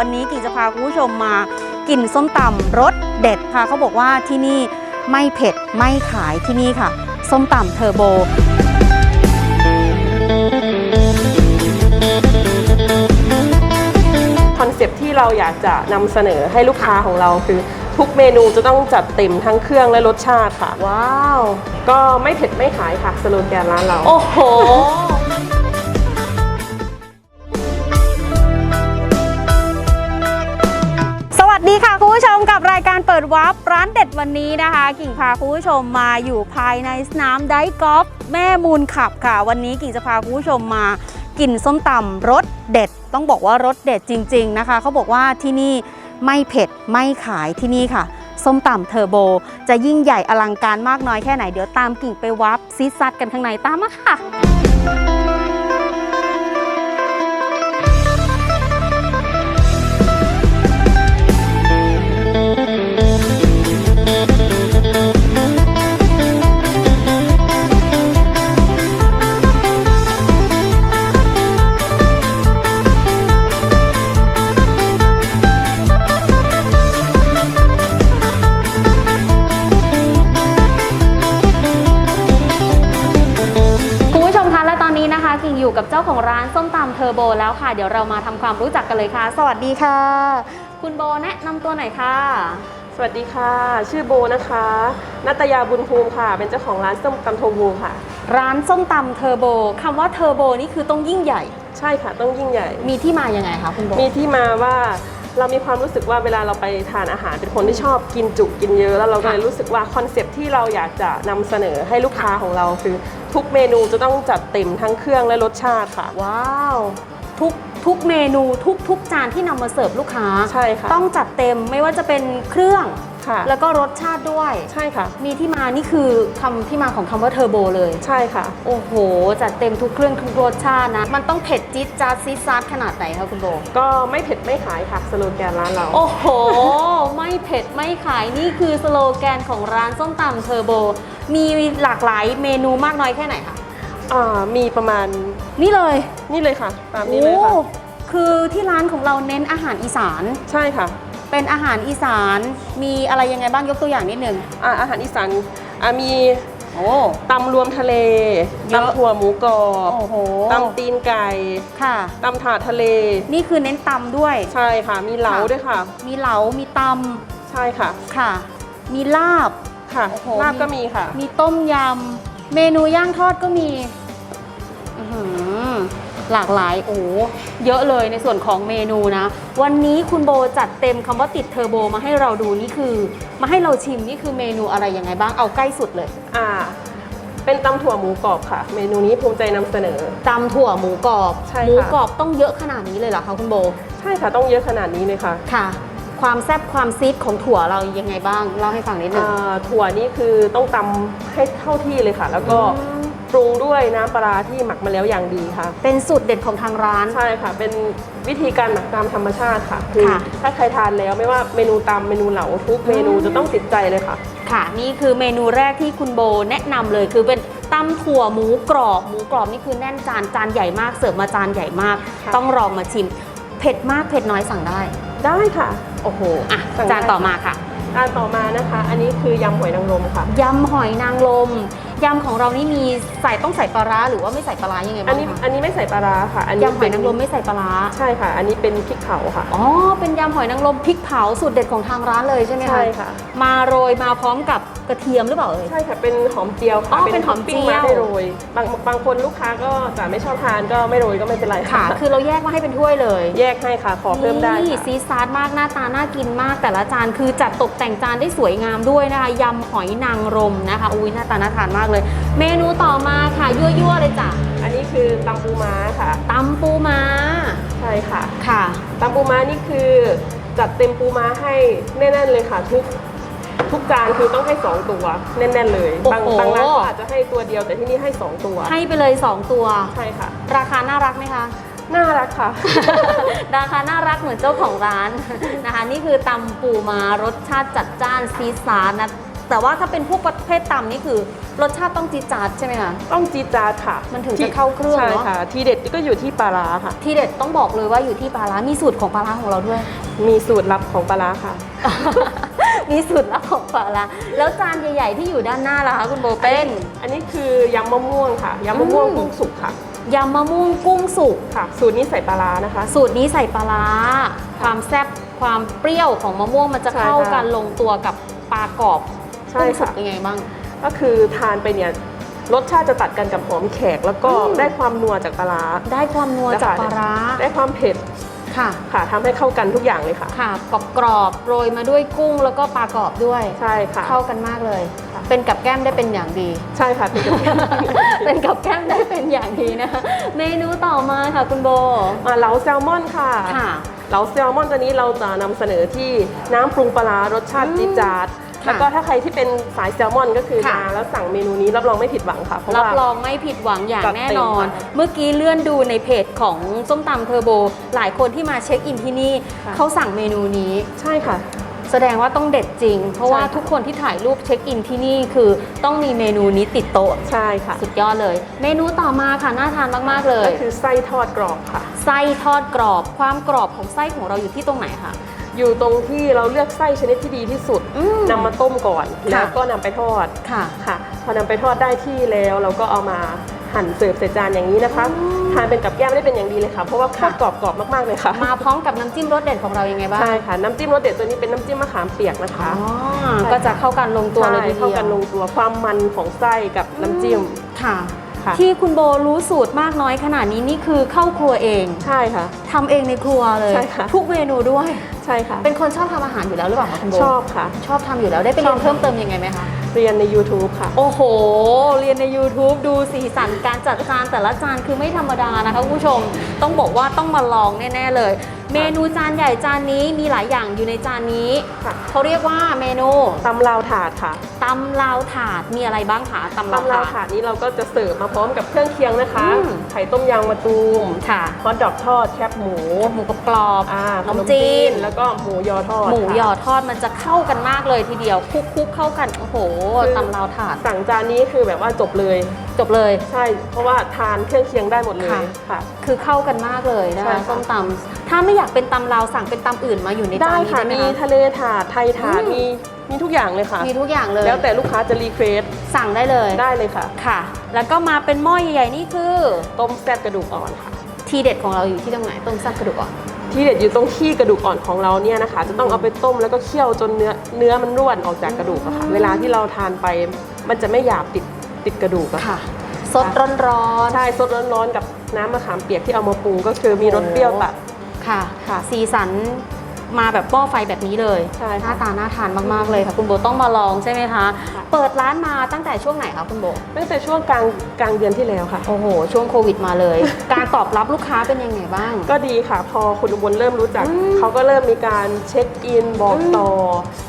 วันนี้กิ่งจะพาคุณผู้ชมมากินส้มตำรสเด็ดค่ะเขาบอกว่าที่นี่ไม่เผ็ดไม่ขายที่นี่ค่ะ ส้มตำเทอร์โบ คอนเซปต์ที่เราอยากจะนำเสนอให้ลูกค้าของเราคือ ทุกเมนูจะต้องจัดเต็มทั้งเครื่องและรสชาติค่ะ ว้าว ก็ไม่เผ็ดไม่ขายค่ะสโลแกนร้านเรา โอ้โห ปิดวาร์ปร้านเด็ดวันนี้นะคะ กิ่งพาคุณผู้ชมมาอยู่ภายในสนามไดกอล์ฟแม่มูลขับค่ะ วันนี้กิ่งจะพาคุณผู้ชมมากินส้มตำรสเด็ด ต้องบอกว่ารสเด็ดจริง ๆนะคะ เขาบอกว่าที่นี่ไม่เผ็ดไม่ขายที่นี่ค่ะ ส้มตำเทอร์โบ จะยิ่งใหญ่อลังการมากน้อยแค่ไหน เดี๋ยวตามกิ่งไปวับซิซัดกันข้างในตามมาค่ะ ของร้านส้มตำเทอร์โบแล้วค่ะ เดี๋ยวเรามาทำความรู้จักกันเลยค่ะ สวัสดีค่ะ คุณโบแนะนำตัวหน่อยค่ะ สวัสดีค่ะ ชื่อโบนะคะนัตยาบุญภูมิค่ะ เป็นเจ้าของร้านส้มตำโทบูค่ะ ร้านส้มตำเทอร์โบคำว่าเทอร์โบนี่คือต้องยิ่งใหญ่ ใช่ค่ะต้องยิ่งใหญ่ มีที่มายังไงคะคุณโบมีที่มาว่า เรามีความรู้สึกว่าเวลาเราไปทานอาหารเป็นคนที่ชอบกินจุกินเยอะ แล้วเราก็เลยรู้สึกว่าคอนเซปต์ที่เราอยากจะนำเสนอให้ลูกค้าของเราคือ ทุกเมนูจะต้องจัดเต็มทั้งเครื่องและรสชาติค่ะ ว้าวทุกทุกเมนูทุกทุกจานที่นำมาเสิร์ฟลูกค้า ใช่ค่ะ ต้องจัดเต็มไม่ว่าจะเป็นเครื่อง ค่ะ แล้วก็รสชาติด้วย ใช่ค่ะ มีที่มานี่คือคำที่มาของคำว่าเทอร์โบเลย ใช่ค่ะ โอ้โห จัดเต็มทุกเครื่องทุกรสชาตินะ มันต้องเผ็ดจี๊ดจ๊าดซีดซาดขนาดไหนคะคุณโบ ก็ไม่เผ็ดไม่ขายค่ะสโลแกนร้านเรา โอ้โห ไม่เผ็ดไม่ขายนี่คือสโลแกนของร้านส้มตำเทอร์โบ มีหลากหลายเมนูมากน้อยแค่ไหนคะอ่ามีประมาณนี่เลยนี่เลยค่ะ ตามนี้เลยค่ะ โอ้คือที่ร้านของเราเน้นอาหารอีสาน ใช่ค่ะ เป็นอาหารอีสานมีอะไรยังไงบ้างยกตัวอย่างนิดนึงอ่าอาหารอีสานอ่ามีโอ้ ตำรวมทะเลเยอะตำถั่วหมูกรอบโอ้โห ตำตีนไก่ค่ะ ตำถาดทะเล นี่คือเน้นตำด้วย ใช่ค่ะ มีเหลาค่ะ ด้วยค่ะ มีเหลา มีตใช่ค่ะำค่ะ มีลาบ ค่ะโอ้โห ลาบก็มีค่ะ มีต้มยำ เมนูย่างทอดก็มีอื้อหือ หลากหลายโอ้โหเยอะเลยในส่วนของเมนูนะ วันนี้คุณโบจัดเต็มคำว่าติดเทอร์โบมาให้เราดูนี่คือ มาให้เราชิมนี่คือเมนูอะไรยังไงบ้างเอาใกล้สุดเลยอ่าเป็นตำถั่วหมูกรอบค่ะ เมนูนี้ภูมิใจนำเสนอตำถั่วหมูกรอบใช่ค่ะหมูกรอบต้องเยอะขนาดนี้เลยเหรอคะคุณโบ ใช่ค่ะต้องเยอะขนาดนี้เลยค่ะค่ะ ความแซ่บความซีดของถั่วเรายังไงบ้างเล่าให้ฟังนิดนึงอ่าถั่วนี่คือต้องตำให้เข้าที่เลยค่ะ แล้วก็อืม ปรุงด้วยน้ำปลาร้าที่หมักมาแล้วอย่างดีค่ะ เป็นสูตรเด็ดของทางร้าน ใช่ค่ะ เป็นวิธีการหมักตามธรรมชาติค่ะคือค่ะ ถ้าใครทานแล้วไม่ว่าเมนูตำเมนูเหลาทุกเมนูอืมจะต้องติดใจเลยค่ะ ค่ะ นี่คือเมนูแรกที่คุณโบแนะนำเลยคือเป็นตำถั่วหมูกรอบหมูกรอบนี่คือแน่นจานจานใหญ่มากเสิร์ฟมาจานใหญ่มาก ค่ะ ต้องลองมาชิม เผ็ดมากเผ็ดน้อยสั่งได้ ได้ค่ะ โอ้โหอะสั่งได้ จานต่อมาค่ะจานต่อมานะคะ อันนี้คือยำหอยนางรมค่ะ ยำหอยนางรม ยำของเรานี่มีใส่ต้องใส่ปลาร้าหรือว่าไม่ใส่ปลาร้ายังไงอับ้านงนี้คะอันนี้ไม่ใส่ปลาร้าค่ะ อันนี้ยำหอยนางรมไม่ใส่ปลาร้าใช่ค่ะ อันนี้เป็นพริกเผาค่ะ อ๋อเป็นยำหอยนางรมพริกเผาสูตรเด็ดของทางร้านเลยใช่ไหมคะใช่ค่ะ มาโรยมาพร้อมกับกระเทียมหรือเปล่าเอ่ย ใช่ค่ะ เป็นหอมเจียวอ๋ค่ะอเป็นหอมเจียวท็ปปิ้งมาให้โรย บางบางคนลูกค้าก็จะไม่ชอบทานก็ไม่โรยก็ไม่เป็นไรค่ะ คือเราแยกมาให้เป็นถ้วยเลยแยกให้ค่ะ ขอเพิ่มได้นี่ค่ะ ซีซาร์มากหน้าตาน่ากินมากแต่ละจานคือจัดตกแต่งจานได้สวยงามด้วยนะคะยำหอยนางรมนะคะอุ้ยหน้าตาน่าทานมากเลยเมนูต่อมาค่ะยั่วๆเลยจ้ะอันนี้คือตำปูม้าค่ะตำปูม้า ใช่ค่ะค่ะ ตำปูม้านี่คือจัดเต็มปูม้าให้แน่นๆเลยค่ะ ทุกทุกจานคือต้องให้สองตัวแน่นๆเลย บางโอ้โห บางร้านก็อาจจะให้ตัวเดียวแต่ที่นี่ให้สองตัวให้ไปเลย 2 ตัว ใช่ค่ะ ราคาน่ารักไหมคะ น่ารักค่ะ ราคาน่ารักเหมือนเจ้าของร้าน นะคะ นี่คือตำปูมารสชาติจัดจ้านซีดซาร์นะแต่ว่าถ้าเป็นพวกประเภทตำนี่คือ รสชาติต้องจีดจาดใช่ไหมคะ ต้องจีดจาดค่ะมันถึงจะเข้าเครื่องใช่เนอะค่ะ ทีเด็ดก็อยู่ที่ปลาร้าค่ะ ทีเด็ดต้องบอกเลยว่าอยู่ที่ปลาร้ามีสูตรของปลาร้าของเราด้วย มีสูตรลับของปลาร้าค่ะ มีสูตรลับของปลาร้าแล้วจานใหญ่ๆที่อยู่ด้านหน้าล่ะคะคุณโบเป็น อันนี้คือยำมะม่วงค่ะยำมะม่วงอืม กุ้งสุกค่ะยำมะม่วงกุ้งสุก ค่ะ สูตรนี้ใส่ปลาร้านะคะ สูตรนี้ใส่ปลาร้า ความแซ่บความเปรี้ยวของมะม่วงมันจะใช่เข้าค่ะกันลงตัวกับปลากรอบใช่กุ้งสุกค่ะ ยังไงบ้าง ก็คือทานไปเนี่ยรสชาติจะตัดกันกับหอมแขก แล้วก็อืมได้ความนัวจากปลาร้าได้ความนัวจากปลาร้าได้ความเผ็ดค่ะค่ะทำให้เข้ากันทุกอย่างเลยค่ะ ค่ะกรอบกรอบๆโรยมาด้วยกุ้งแล้วก็ปลากรอบด้วยใช่ค่ะ เข้ากันมากเลยค่ะเป็นกับแก้มได้เป็นอย่างดี ใช่ค่ะ เป็นกับเป็นกับแก้มได้เป็นอย่างดีนะคะเมนูต่อมาค่ะคุณโบมาเหลาแซลมอนค่ะค่ะเหลาแซลมอนตัวนี้เราจะนำเสนอที่น้ำปรุงปลาร้ารสชาติอืมจี๊ดจ๊าดค่ะ แล้วก็ถ้าใครที่เป็นสายแซลมอนก็คือค่ะ มาแล้วสั่งเมนูนี้รับรองไม่ผิดหวังค่ะ เพราะรับว่า รองไม่ผิดหวังอย่างจัดแน่เต็มนอนค่ะเมื่อกี้เลื่อนดูในเพจของส้มตำเทอร์โบ หลายคนที่มาเช็คอินที่นี่ ค่ะ เขาสั่งเมนูนี้ ใช่ค่ะ แสดงว่าต้องเด็ดจริง เพราะว่าใช่ค่ะ ทุกคนที่ถ่ายรูปเช็คอินที่นี่คือต้องมีเมนูนี้ติดโต๊ะ ใช่ค่ะสุดยอดเลย เมนูต่อมาค่ะน่าทานมากๆเลย ก็คือไส้ทอดกรอบค่ะ ไส้ทอดกรอบ ความกรอบของไส้ของเราอยู่ที่ตรงไหนคะ อยู่ตรงที่เราเลือกไส้ชนิดที่ดีที่สุดอืมนำมาต้มก่อน ค่ะ แล้วก็นำไปทอดค่ะ ค่ะ พอนำไปทอดได้ที่แล้วเราก็เอามาหั่นเสิร์ฟใส่จานอย่างนี้นะคะอืมทานเป็นกับแก้มได้เป็นอย่างดีเลยค่ะเพราะว่าโคค่ะตรกรอบกรอบมากๆเลยค่ะมาพร้อมกับน้ำจิ้มรสเด็ดของเรายังไงบ้างใช่ค่ะน้ำจิ้มรสเด็ดตัวนี้เป็นน้ำจิ้มมะขามเปียกนะคะอ๋อก็จะเข้ากันลงตัวเลยทีเดียวใช่เข้ากันลงตัวความมันของไส้กับน้ำจิ้ม ค่ะ ค่ะ ที่คุณโบรู้สูตรมากน้อยขนาดนี้นี่คือเข้าครัวเองใช่ค่ะ ทำเองในครัวเลย ใช่ค่ะ ทุกเมนูด้วย ใช่ค่ะ เป็นคนชอบทำอาหารอยู่แล้วหรือเปล่าคะคุณโบชอบค่ะ ชอบทำอยู่แล้วได้ไปเรียนเพิ่มเติมยังไงไหมคะ เรียนใน YouTube ค่ะ โอ้โห เรียนใน YouTube ดูสีสันการจัดจานแต่ละจานคือไม่ธรรมดานะคะคุณผู้ชม ต้องบอกว่าต้องมาลองแน่ ๆ เลย เมนูจานใหญ่จานนี้มีหลายอย่างอยู่ในจานนี้ค่ะเขาเรียกว่าเมนูตำลาวถาดค่ะตำลาวถาดมีอะไรบ้างคะตำลาวตำลาวถาถาดดนี้เราก็จะเสิร์ฟมาพร้อมกับเครื่องเคียงนะคะอืมไข่ต้มยางมะตูมค่ะฮอทดอกทอดแคบหมูหมูกรอบอ่าขนมจีน แล้วก็หมูยอทอดหมูค่ะหยอทอดมันจะเข้ากันมากเลยทีเดียวคลุกๆเข้ากัน โอ้โหคือ ตำลาวถาดสั่งจานนี้คือแบบว่าจบเลย จบเลย ใช่ เพราะว่าทานเครื่องเคียงได้หมดเลยค่ะ ค่ะ คือเข้ากันมากเลยนะใช่คะค่ะ ส้มตำ ถ้าไม่อยากเป็นตำลาวสั่งเป็นตำอื่นมาอยู่ในจาได้นนี้ค่ะได้ไหมมีคะ ทะเลถาดไทยถาดอืม มีมีทุกอย่างเลยค่ะ มีทุกอย่างเลยแล้วแต่ลูกค้าจะรีเควสสั่งได้เลยได้เลยค่ะ ค่ะ แล้วก็มาเป็นหม้อใหญ่ๆนี่คือ ต้มแซ่บกระดูกอ่อนค่ะ ทีเด็ดของเราอยู่ที่ตรงไหนต้มแซ่บกระดูกอ่อน ที่เด็ดอยู่ตรงที่กระดูกอ่อนของเราเนี่ยนะคะ จะต้องเอาไปต้มแล้วก็เคี่ยวจนเนื้อเนื้อมันร่วนออกจากกระดูกอะค่ะ เวลาที่เราทานไป มันจะไม่หยาบติดติดกระดูกอะค่ะ ค่ะ สดร้อน ใช่สดร้อนๆกับน้ำมะขามเปียกที่เอามาปรุงก็คือมีรสเปรี้ยวตัดๆ ค่ะค่ะ สีสันมาแบบหม้อไฟแบบนี้เลยใช่หค่ะ น้าตาน่าทานมากๆเลยค่ะ คุณโบต้องมาลองใช่ไหมคะค่ะเปิดร้านมาตั้งแต่ช่วงไหนคะคุณโบ ตั้งแต่ช่วงกลางกลางเดือนที่แล้วค่ะ โอ้โห ช่วงโควิดมาเลย การตอบรับลูกค้าเป็นยังไงบ้าง ก็ดีค่ะ พอคุณอุบลเริ่มรู้จัก อืมเขาก็เริ่มมีการเช็คอินบอกต่อ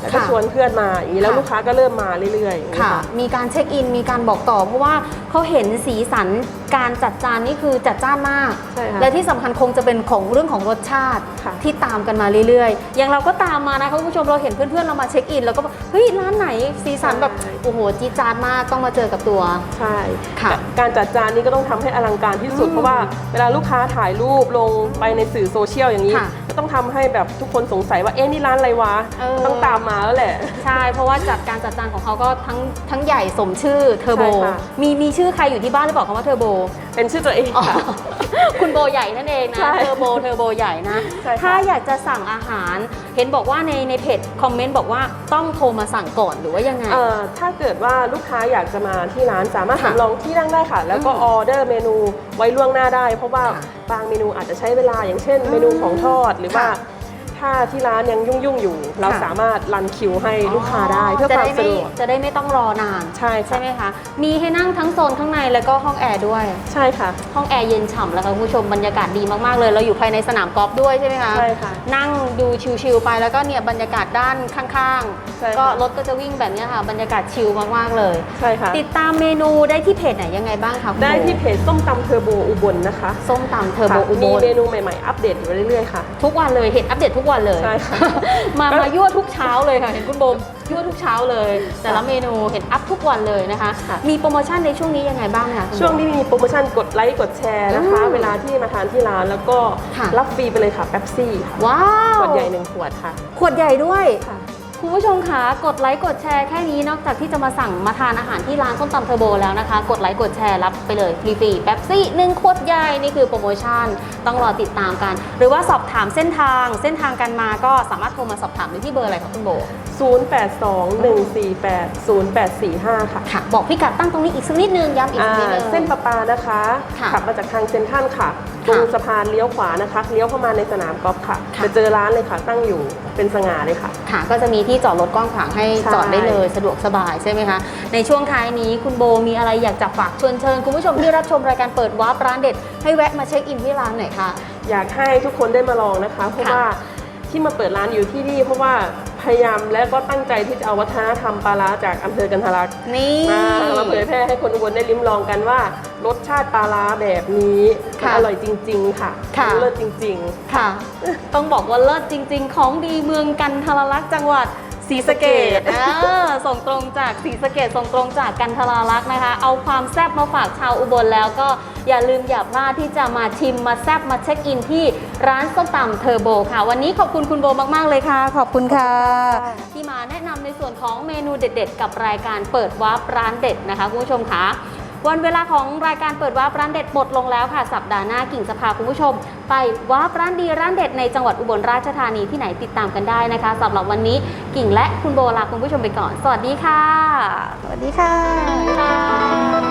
อแล้วก็ค่ะชวนเพื่อนมาอย่างนี้แล้วค่ะ ลูกค้าก็เริ่มมาเรื่อยๆอย่างนี้ค่ะ มีการเช็คอิน มีการบอกต่อ เพราะว่าเขาเห็นสีสัน การจัดจานนี่คือจัดจ้านมาก ใช่ค่ะและที่สำคัญคงจะเป็นของเรื่องของรสชาติค่ะ ที่ตามกันมาเรื่อยๆ อย่างเราก็ตามมานะคะคุณผู้ชมเราเห็นเพื่อนๆเรามาเช็คอิน แล้วก็บอกเฮ้ยร้านไหนสีสันแบบโอ้โหจี๊ดจ๊าดมากต้องมาเจอกับตัว ใช่ค่ะแต่การจัดจานนี้ก็ต้องทำให้อลังการที่สุด อืมเพราะว่าเวลาลูกค้าถ่ายรูปลงไปในสื่อโซเชียลอย่างนี้ ค่ะก็ ต้องทำให้แบบทุกคนสงสัยว่าเอ๊ะนี่ร้านอะไรวะเออต้องตามมาแล้วแหละ ใช่ เพราะว่าจัดการจัดจานของเขาก็ทั้งทั้งใหญ่สมชื่อเทอร์โบใช่ค่ะมีมีชื่อใครอยู่ที่บ้านหรือเปล่าคำว่าเทอร์โบ เป็นชื่อตัวเองอ๋อค่ะ คุณโบใหญ่นั่นเองนะ ใช่เทอร์โบเทอร์โบใหญ่นะ ใช่ค่ะ ถ้าอยากจะสั่งอาหาร เห็นบอกว่าในในเพจคอมเมนต์บอกว่าต้องโทรมาสั่งก่อนหรือว่ายังไง เอ่อถ้าเกิดว่าลูกค้าอยากจะมาที่ร้านสามารถค่ะสำรองที่นั่งได้ค่ะ แล้วก็อืมออเดอร์เมนูไว้ล่วงหน้าได้ เพราะว่าค่ะบางเมนูอาจจะใช้เวลาอย่างเช่น เมนูของทอดหรือว่าค่ะ ถ้าที่ร้านยังยุ่งๆอยู่ เราค่ะสามารถรันคิวให้ลูกค้าได้เพื่อจะความได้สะไม่ดวกจะได้ไม่ต้องรอนาน ใช่ใช่ค่ะไหมคะ มีให้นั่งทั้งโซนข้างในแล้วก็ห้องแอร์ด้วย ใช่ค่ะ ห้องแอร์เย็นฉ่ำแล้วค่ะคุณผู้ชมบรรยากาศดีมากๆเลย เราอยู่ภายในสนามกอล์ฟด้วยใช่ไหมคะ ใช่ค่ะ นั่งดูชิลๆไปแล้วก็เนี่ยบรรยากาศด้านข้างใช่ค่ะๆก็รถก็จะวิ่งแบบเนี้ยค่ะ บรรยากาศชิลมากๆเลย ใช่ค่ะ ติดตามเมนูได้ที่เพจไหนยังไงบ้างคะคุณได้โบที่เพจส้มตำเทอร์โบอุบลนะคะ ส้มตำเทอร์โบค่ะอุบมีลเมนูใหม่ๆอัปเดตอยู่เรื่อยๆค่ะ ทุกวันเลยเห็นอัปเดตทุกวันวันเลย ใช่ค่ะ มาก็มายั่วทุกเช้าเลยค่ะ เห็นคุณโบมยั่วทุกเช้าเลย แต่ละเมนูเห็นอัพทุกวันเลยนะคะ ค่ะ มีโปรโมชั่นในช่วงนี้ยังไงบ้างคะคุณโบ ช่วงนี้มีโปรโมชั่นกดไลค์กดแชร์นะคะ อืมเวลาที่มาทานที่ร้านแล้วก็ค่ะ รับฟรีไปเลยค่ะแป๊บซี่ค่ะว้าวขวดใหญ่หนึ่งขวดค่ะ ขวดใหญ่ด้วย ค่ะ คุณผู้ชมคะกดไลค์กดแชร์แค่นี้นอกจากที่จะมาสั่งมาทานอาหารที่ร้านส้มตำเทอร์โบแล้วนะคะ กดไลค์กดแชร์รับไปเลยฟรีๆแป๊บซี่หนึ่งขวดใหญ่นี่คือโปรโมชั่นต้องรอติดตามกัน หรือว่าสอบถามเส้นทางเส้นทางกันมาก็สามารถโทรมาสอบถามได้ที่เบอร์อะไรคะคุณโบ 0821480845 ค่ะ ค่ะ บอกพิกัดตั้งตรงนี้อีกสักนิดนึงย้ำอีกสักนิดนึงอ่าเส้นประปานะคะ ค่ะขับมาจากทางเซ็นทรัลค่ะ ตรงสะพานเลี้ยวขวานะคะ เลี้ยวเข้ามาในสนามกอล์ฟค่ะ ค่ะ จะเจอร้านเลยค่ะ ตั้งอยู่เป็นสง่าเลยค่ะ ค่ะก็จะมีที่จอดรถกว้างขวางให้ใช่ จอดได้เลยสะดวกสบายใช่ไหมคะ ในช่วงท้ายนี้คุณโบมีอะไรอยากจะฝากเชิญเชิญ คุณผู้ชมที่รับชมรายการเปิดวาร์ปร้านเด็ด ให้แวะมาเช็คอินที่ร้านหน่อยค่ะ อยากให้ทุกคนได้มาลองนะคะ เพราะค่ะ ว่าที่มาเปิดร้านอยู่ที่นี่ เพราะว่าพยายามและก็ตั้งใจที่จะเอาวัฒนธรรมปลาร้าจากอำเภอกันทะลักนี่ มามาเผยแพร่ให้คนอุบลได้ลิ้มลองกันว่า รสชาติปลาร้าแบบนี้มันค่ะอร่อยจริง ๆ ค่ะค่ะมันเลิศจริง ค่ะ ต้องบอกว่าเลิศจริง ๆ ของดีเมืองกันทรลักษณ์จังหวัดศรีสะเกดส่งตรงจากศรีสะเกดส่งตรงจากกันทรลักษณ์นะคะ เอาความแซ่บมาฝากชาวอุบลแล้วก็อย่าลืมอย่าพลาดที่จะมาชิมมาแซ่บมาเช็คอินที่ร้านส้มตำเทอร์โบค่ะ วันนี้ขอบคุณคุณโบมากๆเลยค่ะ ขอบคุณค่ะ ที่มาแนะนำในส่วนของเมนูเด็ด ๆ กับรายการเปิดวาร์ปร้านเด็ดนะคะคุณผู้ชมคะ วันเวลาของรายการเปิดวาร้านเด็ดหมดลงแล้วค่ะ สัปดาห์หน้ากิ่งจะพาคุณผู้ชม ไปวาร้านดีร้านเด็ดในจังหวัดอุบลราชธานีที่ไหนติดตามกันได้นะคะสำหรับวันนี้กิ่งและคุณโบลาคุณผู้ชมไปก่อน สวัสดีค่ะ สวัสดีค่ะ